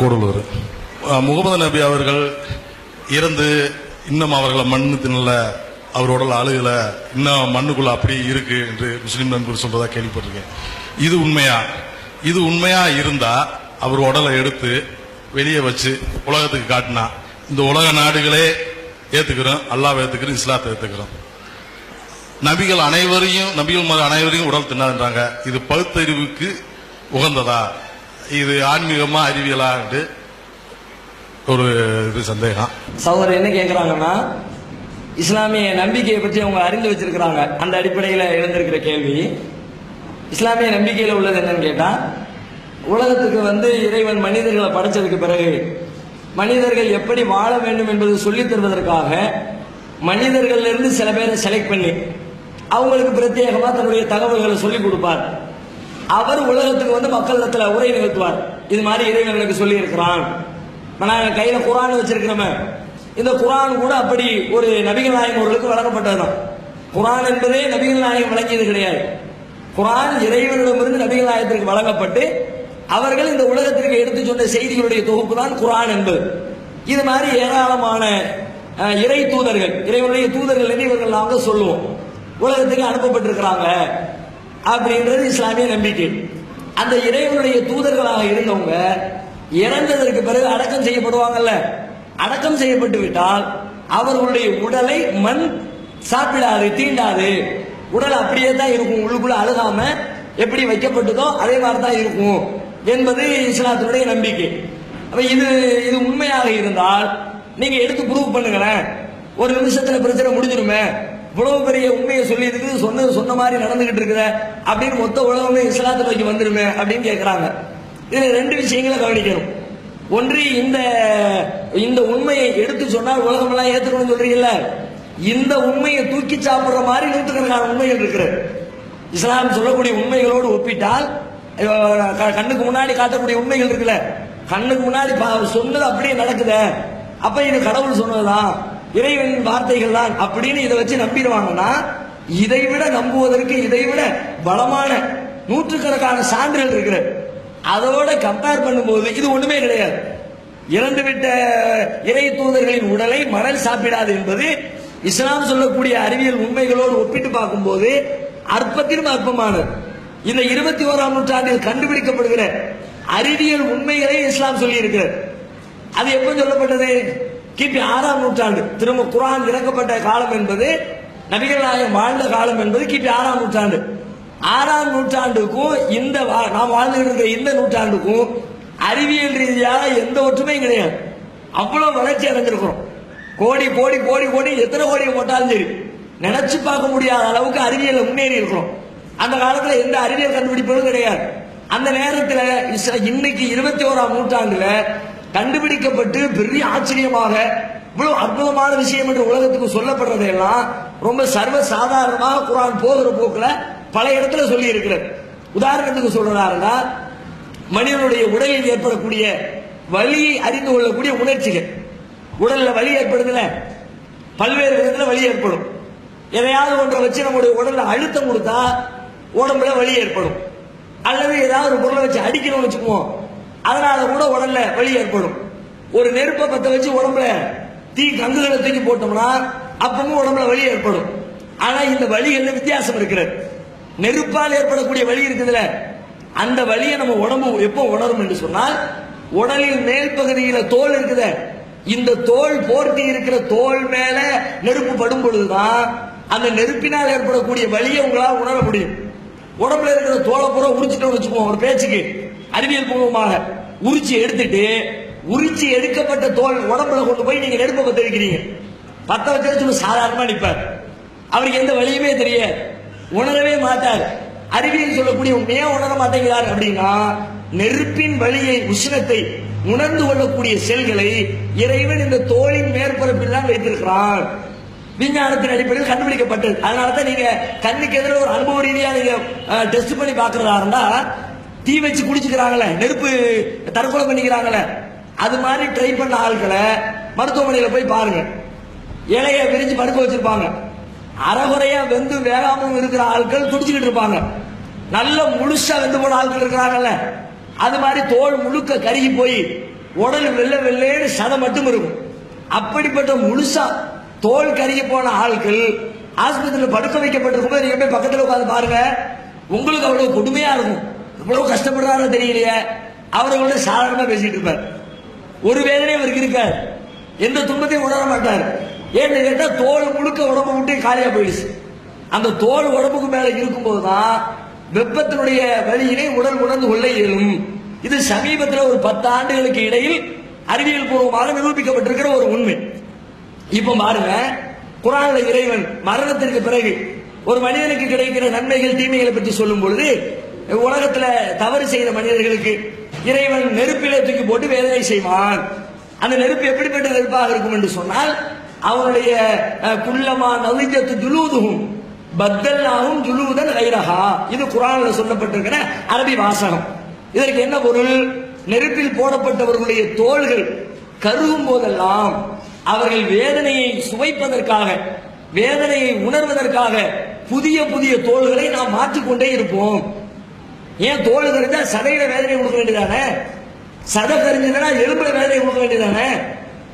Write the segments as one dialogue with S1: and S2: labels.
S1: கூடலூர். முகமது நபி அவர்கள் இறந்து இன்னும் அவர்களை மண்ணு தின்னல அவர் உடல் அழுகல இன்னும் மண்ணுக்குள்ள அப்படி இருக்கு என்று முஸ்லீம் நண்பர் சொல்றதா கேள்விப்பட்டிருக்கேன். இது உண்மையா? இது உண்மையா இருந்தா அவர் உடலை எடுத்து வெளியே வச்சு உலகத்துக்கு காட்டினா இந்த உலக நாடுகளே ஏத்துக்கிறோம் அல்லாஹ் ஏத்துக்கிறோம் இஸ்லாத்தை ஏத்துக்கிறோம். நபிகள் அனைவரையும் நபிகள் மத அனைவரையும் உடல் தின்னாதுன்றாங்க. இது பகுத்தறிவுக்கு உகந்ததா? இது ஆன்மீகமா அறிவியலா ஒரு இது சந்தேகம்.
S2: சகோதரர் என்ன கேட்குறாங்கன்னா இஸ்லாமிய நம்பிக்கையை பற்றி அவங்க அறிந்து வச்சிருக்கிறாங்க. அந்த அடிப்படையில் எழுந்திருக்கிற கேள்வி. இஸ்லாமிய நம்பிக்கையில் உள்ளது என்னன்னு கேட்டா உலகத்துக்கு வந்து இறைவன் மனிதர்களை படைச்சதுக்கு பிறகு மனிதர்கள் எப்படி வாழ வேண்டும் என்பதை சொல்லித் தருவதற்காக மனிதர்கள்லேருந்து சில பேரை செலக்ட் பண்ணி அவங்களுக்கு பிரத்யேகமா தன்னுடைய தகவல்களை சொல்லிக் கொடுப்பார். அவர் உலகத்துக்கு வந்து மக்களிடத்துல உரை நிகழ்த்துவார். இது மாதிரி இறைவன் எனக்கு சொல்லி இருக்கிறான் நாங்க கையில குரான் வச்சிருக்கிறோமே இந்த குரான் கூட அப்படி ஒரு நபிகள் நாயகம் அவர்களுக்கு வழங்கப்பட்டதுதான். குரான் என்பதே நபிகள் நாயகம் வழங்கியது கிடையாது. குரான் இறைவனிடமிருந்து நபிகள் நாயகத்திற்கு வழங்கப்பட்டு அவர்கள் இந்த உலகத்திற்கு எடுத்து சொன்ன செய்திகளுடைய தொகுப்பு தான் குரான் என்பது. இது மாதிரி ஏராளமான இறை தூதர்கள் இறைவனுடைய தூதர்கள் என்று இவர்கள் நாங்கள் சொல்லுவோம். உலகத்துக்கு அனுப்பப்பட்டிருக்கிறாங்க. அப்படின்றது இஸ்லாமிய நம்பிக்கை. அந்த இறைவனுடைய தூதர்களாக இருந்தவங்க இறந்ததற்கு பிறகு அடக்கம் செய்யப்படுவாங்கல்ல. அடக்கம் செய்யப்பட்டு விட்டால் அவர்களுடைய உடலை மண் சாப்பிடாது தீண்டாது. உடல் அப்படியே தான் இருக்கும். உள்ளுக்குள்ள அழுகாம எப்படி வைக்கப்பட்டதோ அதே மாதிரி தான் இருக்கும் என்பது இஸ்லாத்தினுடைய நம்பிக்கை. அப்ப இது இது உண்மையாக இருந்தால் நீங்க எடுத்து ப்ரூவ் பண்ணுங்களேன். ஒரு நிமிஷத்துல பிரச்சனை முடிஞ்சிருமே இவ்வளவு பெரிய உண்மையை சொல்லி இருக்குது சொன்னது சொன்ன மாதிரி நடந்துகிட்டு இருக்கிற அப்படின்னு மொத்த உலகமே இஸ்லாத்தை நோக்கி வந்துருமே அப்படின்னு கேட்கிறாங்க இதுல ரெண்டு விஷயங்களை கவனிக்கணும். ஒன்று இந்த இந்த உண்மையை எடுத்து சொன்னால் உலகமெல்லாம் ஏத்துக்கணும்னு சொல்றீங்கல்ல? இந்த உண்மையை தூக்கி சாப்பிடுற மாதிரி நூற்றுக்கணக்கான உண்மைகள் இருக்கிறது இஸ்லாம் சொல்லக்கூடிய உண்மைகளோடு ஒப்பிட்டால் க- கண்ணுக்கு முன்னாடி காட்டக்கூடிய உண்மைகள் இருக்குல்ல? கண்ணுக்கு முன்னாடி பா- சொன்னது அப்படியே நடக்குதே. அப்ப இது கடவுள் சொன்னதுதான். இறைவன் வார்த்தைகள் தான் அப்படின்னு இதை வச்சு நம்பிடுவாங்கன்னா இதை விட நம்புவதற்கு இதை விட பலமான நூற்றுக்கணக்கான சான்றுகள் இருக்கிறது. அதோட கம்பேர் பண்ணும்போது இது ஒண்ணுமே கிடையாது. இறந்துவிட்ட இறை தூதர்களின் உடலை மணல் சாப்பிடாது என்பது இஸ்லாம் சொல்லக்கூடிய அறிவியல் உண்மைகளோடு ஒப்பிட்டு பார்க்கும்போது அற்பத்திலும் அற்பமானது. இந்த இருபத்தி ஓராம் நூற்றாண்டில் கண்டுபிடிக்கப்படுகிற அறிவியல் உண்மைகளை இஸ்லாம் சொல்லி இருக்கிறது அது எப்ப சொல்லப்பட்டது? கிபி ஆறாம் நூற்றாண்டு. திரும்ப குரான் இறக்கப்பட்ட காலம் என்பது நபிகள் நாயகம் வாழ்ந்த காலம் என்பது கிபி ஆறாம் நூற்றாண்டு. ஆறாம் நூற்றாண்டுக்கும் இந்த வா- நாம் வாழ்ந்துகிட்டு இருக்கிற இந்த நூற்றாண்டுக்கும் அறிவியல் ரீதியாக எந்த ஒற்றுமையும் கிடையாது. அவ்வளவு வளர்ச்சி அடைஞ்சிருக்கிறோம். கோடி கோடி கோடி கோடி எத்தனை கோடி போட்டாலும் சரி நினைச்சு பார்க்க முடியாத அளவுக்கு அறிவியல் முன்னேறி இருக்கிறோம். அந்த காலத்துல எந்த அறிவியல் கண்டுபிடிப்பதும் கிடையாது. அந்த நேரத்தில் இன்னைக்கு இருபத்தி ஓராம் நூற்றாண்டுல கண்டுபிடிக்கப்பட்டு பெரிய ஆச்சரியமாக இவ்வளவு அற்புதமான விஷயம் என்று உலகத்துக்கு சொல்லப்படுறதெல்லாம் ரொம்ப சர்வ சாதாரணமாக குரான் போகிற போக்குல பல இடத்துல சொல்லி இருக்கிறது உதாரணத்துக்கு சொல்றாருன்னா மனிதனுடைய உடலில் ஏற்படக்கூடிய வலி அறிந்து கொள்ளக்கூடிய உணர்ச்சிகள். உடல்ல வலி ஏற்படுதுல? பல்வேறு விதத்துல வலி ஏற்படும். எதையாவது ஒன்றை வச்சு நம்முடைய உடல்ல அழுத்தம் கொடுத்தா உடம்புல வலி ஏற்படும். அல்லது ஏதாவது ஒரு பொருளை வச்சு அடிக்கணும்னு வச்சுக்குவோம். அதனால கூட உடல்ல வலி ஏற்படும். ஒரு நெருப்பை பத்த வச்சு உடம்புல தீ கங்குகளை தூக்கி போட்டோம்னா அப்பவும் உடம்புல வலி ஏற்படும். ஆனா இந்த வலிகள்ல வித்தியாசம் இருக்கிறது. நெருப்பால் ஏற்படக்கூடிய வலி இருக்குதுல அந்த வலியை நம்ம உடம்பு எப்போ உணரும் என்று சொன்னால் உடலில் மேல் பகுதியில தோல் இருக்குத இந்த தோல் போர்த்தி இருக்கிற தோல் மேல நெருப்பு படும் பொழுதுதான் அந்த நெருப்பினால் ஏற்படக்கூடிய வலியை உங்களால் உணர முடியும். உடம்புல இருக்கிற தோலை பூரா உரிச்சிட்டோம்னு வச்சுக்குவோம் ஒரு பேச்சுக்கு. அறிவியல் பூர்வமாக உரிச்சு எடுத்துட்டு உரிச்சு எடுக்கப்பட்ட தோல் உடம்புல கொண்டு போய் நீங்க நெருப்பை பத்த வைக்கிறீங்க பத்த வச்சு சாதாரணமா நிற்பார் அவருக்கு எந்த வழியுமே தெரியாது. உணரவே மாட்டார். அறிவியல் சொல்லக்கூடிய உண்மையா உணர மாட்டேங்கிறார் அப்படின்னா நெருப்பின் வழியை உஷ்ணத்தை உணர்ந்து கொள்ளக்கூடிய செல்களை இறைவன் இந்த தோலின் மேற்பரப்பில் தான் வைத்திருக்கிறான். விஞ்ஞானத்தின் அடிப்படையில் கண்டுபிடிக்கப்பட்டது. அதனால தான் நீங்க கண்ணுக்கு எதிர ஒரு அனுபவ ரீதியா நீங்க டெஸ்ட் பண்ணி பாக்குறதா இருந்தா தீ வச்சு குடிச்சுக்கிறாங்களே நெருப்பு தற்கொலை பண்ணிக்கிறாங்களே அது மாதிரி ட்ரை பண்ண ஆட்களை மருத்துவமனையில் போய் பாருங்க. இலைய விரிஞ்சு படுக்க வச்சிருப்பாங்க. அறகுறையா வெந்து வேகாமும் இருக்கிற ஆட்கள் துடிச்சுக்கிட்டு இருப்பாங்க. நல்ல முழுசா வெந்து போன ஆட்கள் இருக்கிறாங்கல்ல அது மாதிரி தோல் முழுக்க கருகி போய் உடல் வெள்ளை வெள்ளேன்னு சதை மட்டும் இருக்கும். அப்படிப்பட்ட முழுசா தோல் கருகி போன ஆட்கள் ஆஸ்பத்திரியில் படுக்க வைக்கப்பட்டிருக்கும் நீங்க போய் பக்கத்தில் உட்காந்து பாருங்க. உங்களுக்கு அவ்வளவு கொடுமையா இருக்கும். இவ்வளவு கஷ்டப்படுறாரோ தெரியலையே. அவர்களோட சாதாரணமா பேசிட்டு இருப்பார். ஒரு வேதனையும் அவருக்கு இருக்கார் எந்த துன்பத்தையும் உணர மாட்டார். ஏன்னு கேட்டா தோல் முழுக்க உடம்பு விட்டு காலியா போயிடுச்சு. அந்த தோல் உடம்புக்கு மேல இருக்கும்போது தான் வெப்பத்தினுடைய வழியினை உடல் உணர்ந்து கொள்ள இயலும். இது சமீபத்தில் ஒரு பத்து ஆண்டுகளுக்கு இடையில் அறிவியல் பூர்வமாக நிரூபிக்கப்பட்டிருக்கிற ஒரு உண்மை. இப்ப பாருங்க குரான இறைவன் மரணத்திற்கு பிறகு ஒரு மனிதனுக்கு கிடைக்கிற நன்மைகள் தீமைகளை பற்றி சொல்லும் பொழுது உலகத்துல தவறு செய்த மனிதர்களுக்கு இறைவன் நெருப்பிலே தூக்கி போட்டு வேதனை செய்வான். அந்த நெருப்பு எப்படிப்பட்ட நெருப்பாக இருக்கும் என்று சொன்னால் அவனுடைய குள்ளமா நலிஞ்சத்து ஜுலூதுகும் பத்தல்லாகும் ஜுலூதன் கைரஹா. இது குரான்ல சொல்லப்பட்டிருக்கிற அரபி வாசகம். இதற்கு என்ன பொருள்? நெருப்பில் போடப்பட்டவர்களுடைய தோள்கள் கருகும் போதெல்லாம் அவர்கள் வேதனையை சுவைப்பதற்காக வேதனையை உணர்வதற்காக புதிய புதிய தோள்களை நாம் மாற்றிக்கொண்டே இருப்போம். ஏன் தோல் தெரிஞ்சா சதையில வேதனை கொடுக்க வேண்டியதானே? சதை கரிஞ்சதுன்னா எலும்புல வேதனை கொடுக்க வேண்டியதானே?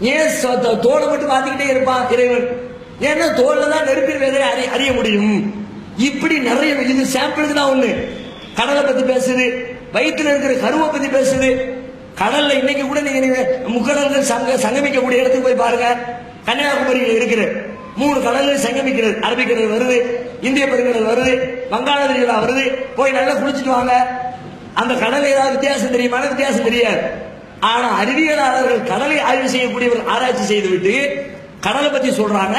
S2: ஏன் ச- த- தோலை மட்டும் மாத்திக்கிட்டே இருப்பான் இறைவன்? ஏன்னா தோல்ல தான் நெருப்பின் வேதனை அறி அறிய முடியும். இப்படி நிறைய இது சாம்பிளுக்கு தான் ஒண்ணு. கடலை பத்தி பேசுது வயிற்றுல இருக்கிற கருவை பத்தி பேசுது கடல்ல இன்னைக்கு கூட நீங்க நீங்க முக்கடல்கள் சங்க சங்கமிக்கக்கூடிய இடத்துக்கு போய் பாருங்க. கன்னியாகுமரியில் இருக்கிற மூணு கடல்கள் சங்கமிக்கிறது அரபிக்கடல் வருது இந்திய பெருங்கடல் வருது வங்காள விரிகுடா வருது. போய் நல்லா குளிச்சுட்டு வாங்க. அந்த கடல் ஏதாவது வித்தியாசம் தெரியுமான வித்தியாசம் தெரியாது. ஆனா அறிவியலாளர்கள் கடலை ஆய்வு செய்யக்கூடியவர் ஆராய்ச்சி செய்துவிட்டு கடலை பத்தி சொல்றாங்க.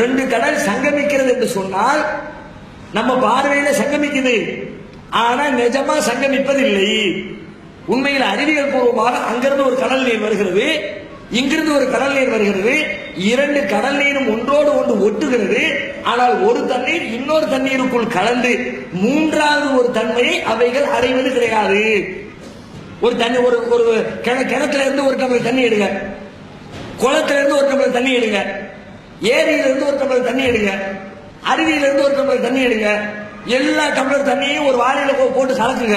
S2: ரெண்டு கடல் சங்கமிக்கிறது என்று சொன்னால் நம்ம பார்வையில சங்கமிக்குது. ஆனா நிஜமா சங்கமிப்பதில்லை. உண்மையில் அறிவியல் பூர்வமாக அங்கிருந்து ஒரு கடல் நீர் வருகிறது. இங்கிருந்து ஒரு கடல் நீர் வருகிறது. இரண்டு கடல் நீரும் ஒன்றோடு ஒன்று ஒட்டுகிறது. ஆனால் ஒரு தண்ணீர் இன்னொரு தண்ணீருக்குள் கலந்து மூன்றாவது ஒரு தன்மையை அவைகள் அடைவது கிடையாது. ஒரு தண்ணி ஒரு ஒரு கிண- கிணத்துல இருந்து ஒரு டம்ளர் தண்ணி எடுங்க. குளத்துல இருந்து ஒரு டம்ளர் தண்ணி எடுங்க. ஏரியில இருந்து ஒரு டம்ளர் தண்ணி எடுங்க. அருவியில இருந்து ஒரு டம்ளர் தண்ணி எடுங்க. எல்லா டம்ளர் தண்ணியும் ஒரு வாரியில போட்டு கலக்குங்க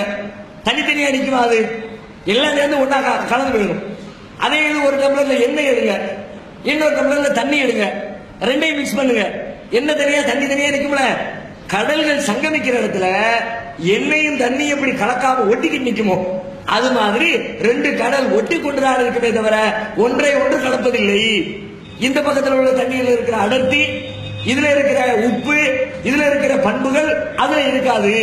S2: தனித்தனியா நிற்குமா அது? எல்லாம் சேர்ந்து ஒன்றா கலந்து போயிடும் அதே இது ஒரு டம்ளர்ல எண்ணெய் எடுங்க. இன்னொரு டம்ளர்ல தண்ணி எடுங்க. ரெண்டையும் மிக்ஸ் பண்ணுங்க. எண்ணெய் தனியா தண்ணி தனியா நிக்கும்ல கடல்கள் சங்கமிக்கிற இடத்துல எண்ணெயும் தண்ணியும் எப்படி கலக்காம ஒட்டிக்கிட்டு நிற்குமோ அது மாதிரி ரெண்டு கடல் ஒட்டி கொண்டுதான் இருக்குமே தவிர ஒன்றை ஒன்று கலப்பதில்லை. இந்த பக்கத்தில் உள்ள தண்ணியில் இருக்கிற அடர்த்தி இதுல இருக்கிற உப்பு இதுல இருக்கிற பண்புகள் அதுல இருக்காது.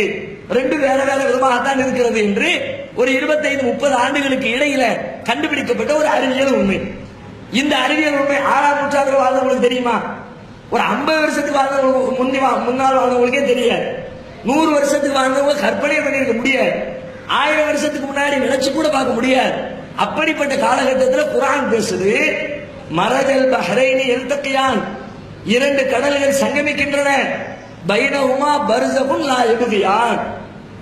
S2: ரெண்டு வேற வேற விதமாகத்தான் இருக்கிறது என்று ஒரு இருபத்தைந்து முப்பது ஆண்டுகளுக்கு இடையில கண்டுபிடிக்கப்பட்ட ஒரு அறிவியல் உண்மை. இந்த அறிவியல் உண்மை ஆறாம் நூற்றாண்டு வாழ்ந்தவங்களுக்கு தெரியுமா? ஒரு ஐம்பது வருஷத்துக்கு வாழ்ந்தவங்க முன்னி முன்னால் வாழ்ந்தவங்களுக்கே தெரியாது. நூறு வருஷத்துக்கு வாழ்ந்தவங்க கற்பனை பண்ணிருக்க முடியாது. ஆயிரம் வருஷத்துக்கு முன்னாடி நினைச்சு கூட பார்க்க முடியாது. அப்படிப்பட்ட காலகட்டத்தில் குரான் பேசுது மரஜல் பஹ்ரைனி எழுத்தக்கையான் இரண்டு கடல்கள் சங்கமிக்கின்றன. பைனஹுமா பர்சகுன் லா எபுதியான்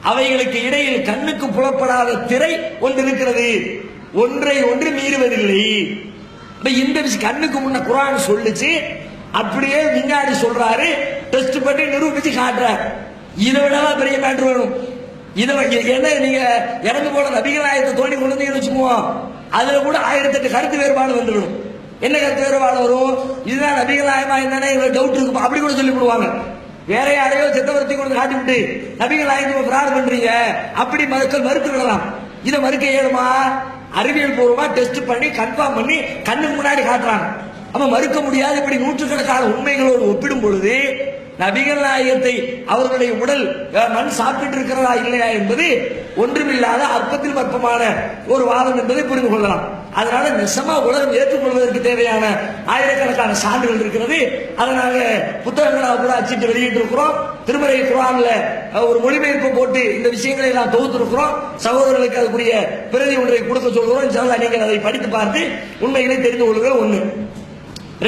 S2: அவைகளுக்கு இடையில் கண்ணுக்கு புலப்படாத திரை ஒன்று இருக்கிறது. ஒன்றை ஒன்று மீறுவதில்லை. இந்த விஷயம் கண்ணுக்கு முன்ன குரான் சொல்லுச்சு. அப்படியே விஞ்ஞானி சொல்றாரு. டெஸ்ட் பண்ணி நிரூபிச்சு காட்டுறாரு. இதை விடலாம் பெரிய மேட்ரு வேணும் இதை என்ன நீங்க இறந்து போன நபிகள் தோண்டி கொண்டு வச்சுக்குவோம். அதுல கூட ஆயிரத்தெட்டு கருத்து வேறுபாடு வந்துடும் என்ன கருத்து வேறுபாடு வரும்? இதுதான் நபிகள் ஆயமா என்னன்னு எங்களுக்கு டவுட் இருக்கும்? அப்படி கூட சொல்லிவிடுவாங்க. வேற யாரையோ செத்தவரத்தை கொண்டு காட்டிவிட்டு நபிகள் ஆயிரத்தி பிரார் பண்றீங்க. அப்படி மக்கள் மறுத்து விடலாம். இதை மறுக்க இயலுமா? அறிவியல் பூர்வமா டெஸ்ட் பண்ணி கன்ஃபார்ம் பண்ணி கண்ணுக்கு முன்னாடி காட்டுறாங்க. அப்ப மறுக்க முடியாது. இப்படி நூற்றுக்கணக்கான உண்மைகளோடு ஒப்பிடும் பொழுது நபிகள் நாயகத்தை அவர்களுடைய உடல் மண் சாப்பிட்டு இருக்கிறதா இல்லையா என்பது ஒன்றுமில்லாத அற்பத்தில் அற்பமான ஒரு வாதம் என்பதை புரிந்து கொள்ளலாம். அதனால நிசமா உலகம் ஏற்றுக்கொள்வதற்கு தேவையான ஆயிரக்கணக்கான சான்றுகள் இருக்கிறது. அதை நாங்க புத்தகங்களாக கூட அச்சிட்டு வெளியிட்டு இருக்கிறோம் திருமறை குரான்ல ஒரு மொழிபெயர்ப்பு போட்டு இந்த விஷயங்களை நான் தொகுத்திருக்கிறோம். சகோதரர்களுக்கு அதுக்குரிய பிரதி ஒன்றை கொடுக்க சொல்கிறோம். இன்ஷால்லா நீங்கள் அதை படித்து பார்த்து உண்மைகளை தெரிந்து கொள்கிற ஒண்ணு.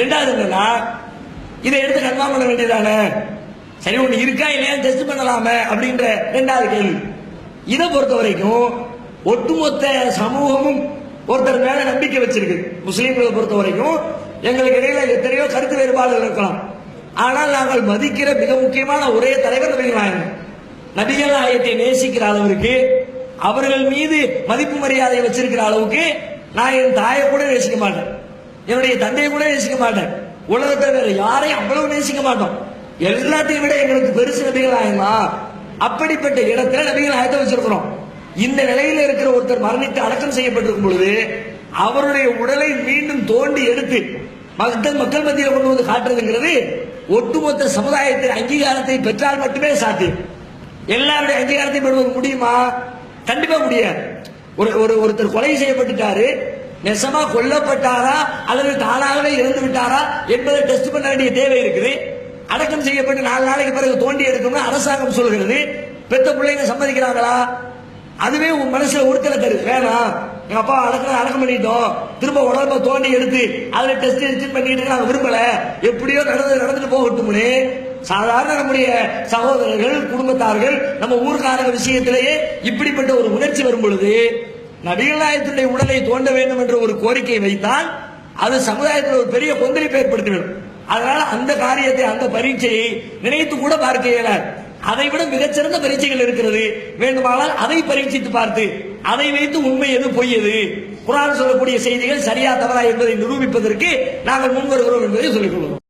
S2: ரெண்டாவது என்னன்னா இதை எடுத்து கன்ஃபார்ம் பண்ண வேண்டியதானே சரி ஒண்ணு இருக்கா இல்லையா டெஸ்ட் பண்ணலாமே அப்படின்ற ரெண்டாவது கேள்வி. இதை பொறுத்த வரைக்கும் ஒட்டுமொத்த சமூகமும் ஒருத்தர் மேல நம்பிக்கை வச்சிருக்கு. முஸ்லீம்களை பொறுத்த வரைக்கும் எங்களுக்கு இடையில எத்தனையோ கருத்து வேறுபாடுகள் இருக்கலாம். ஆனால் நாங்கள் மதிக்கிற மிக முக்கியமான ஒரே தலைவர் நபிகள் நாயகம். நபிகள் நாயகத்தை நேசிக்கிற அளவிற்கு அவர்கள் மீது மதிப்பு மரியாதை வச்சிருக்கிற அளவுக்கு நான் என் தாயை கூட நேசிக்க மாட்டேன். என்னுடைய தந்தையை கூட நேசிக்க மாட்டேன். உலகத்தில் வேற யாரையும் அவ்வளவு நேசிக்க மாட்டோம். எல்லாத்தையும் விட எங்களுக்கு பெருசு நபிகள் ஆயமா அப்படிப்பட்ட இடத்துல நபிகள் ஆயத்தை வச்சிருக்கிறோம். இந்த நிலையில இருக்கிற ஒருத்தர் மரணித்து அடக்கம் செய்யப்பட்டிருக்கும் பொழுது அவருடைய உடலை மீண்டும் தோண்டி எடுத்து மக்கள் மக்கள் மத்தியில் கொண்டு வந்து காட்டுறதுங்கிறது ஒட்டுமொத்த சமுதாயத்தின் அங்கீகாரத்தை பெற்றால் மட்டுமே சாத்தியம். எல்லாருடைய அங்கீகாரத்தையும் பெறுவது முடியுமா? கண்டிப்பா முடியாது. ஒரு ஒரு ஒருத்தர் கொலை செய்யப்பட்டுட்டாரு நெசமா கொல்லப்பட்டாரா அல்லது தானாகவே இறந்து விட்டாரா என்பதை டெஸ்ட் பண்ண வேண்டிய தேவை இருக்குது. அடக்கம் செய்யப்பட்டு நாலு நாளைக்கு பிறகு தோண்டி எடுக்கணும்னு அரசாங்கம் சொல்கிறது பெத்த பிள்ளைங்க சம்மதிக்கிறாங்களா? அதுவே உன் மனசுல உறுத்தல தருது வேணாம் எங்க அப்பா அடக்கம் அடக்கம் பண்ணிட்டோம். திரும்ப உடம்ப தோண்டி எடுத்து அதுல டெஸ்ட் டெஸ்ட் பண்ணிட்டு நாங்க விரும்பல. எப்படியோ நடந்து நடந்துட்டு போகட்டும்னு. சாதாரண நம்முடைய சகோதரர்கள் குடும்பத்தார்கள் நம்ம ஊர்க்காரங்க விஷயத்திலேயே இப்படிப்பட்ட ஒரு உணர்ச்சி வரும் பொழுது நபிகள் உடலை தோண்ட வேண்டும் என்ற ஒரு கோரிக்கை வைத்தால் அது சமுதாயத்தில் ஒரு பெரிய கொந்தளிப்பை ஏற்படுத்திவிடும் அதனால அந்த காரியத்தை அந்த பரீட்சையை நினைத்து கூட பார்க்க இயலாது அதை விட மிகச்சிறந்த பரீட்சைகள் இருக்கிறது. வேண்டுமானால் அதை பரீட்சித்து பார்த்து அதை வைத்து உண்மை எது பொய் எது? குரான் சொல்லக்கூடிய செய்திகள் சரியா தவறா என்பதை நிரூபிப்பதற்கு நாங்கள் முன் வருகிறோம் என்பதை சொல்லிக் கொள்வோம்.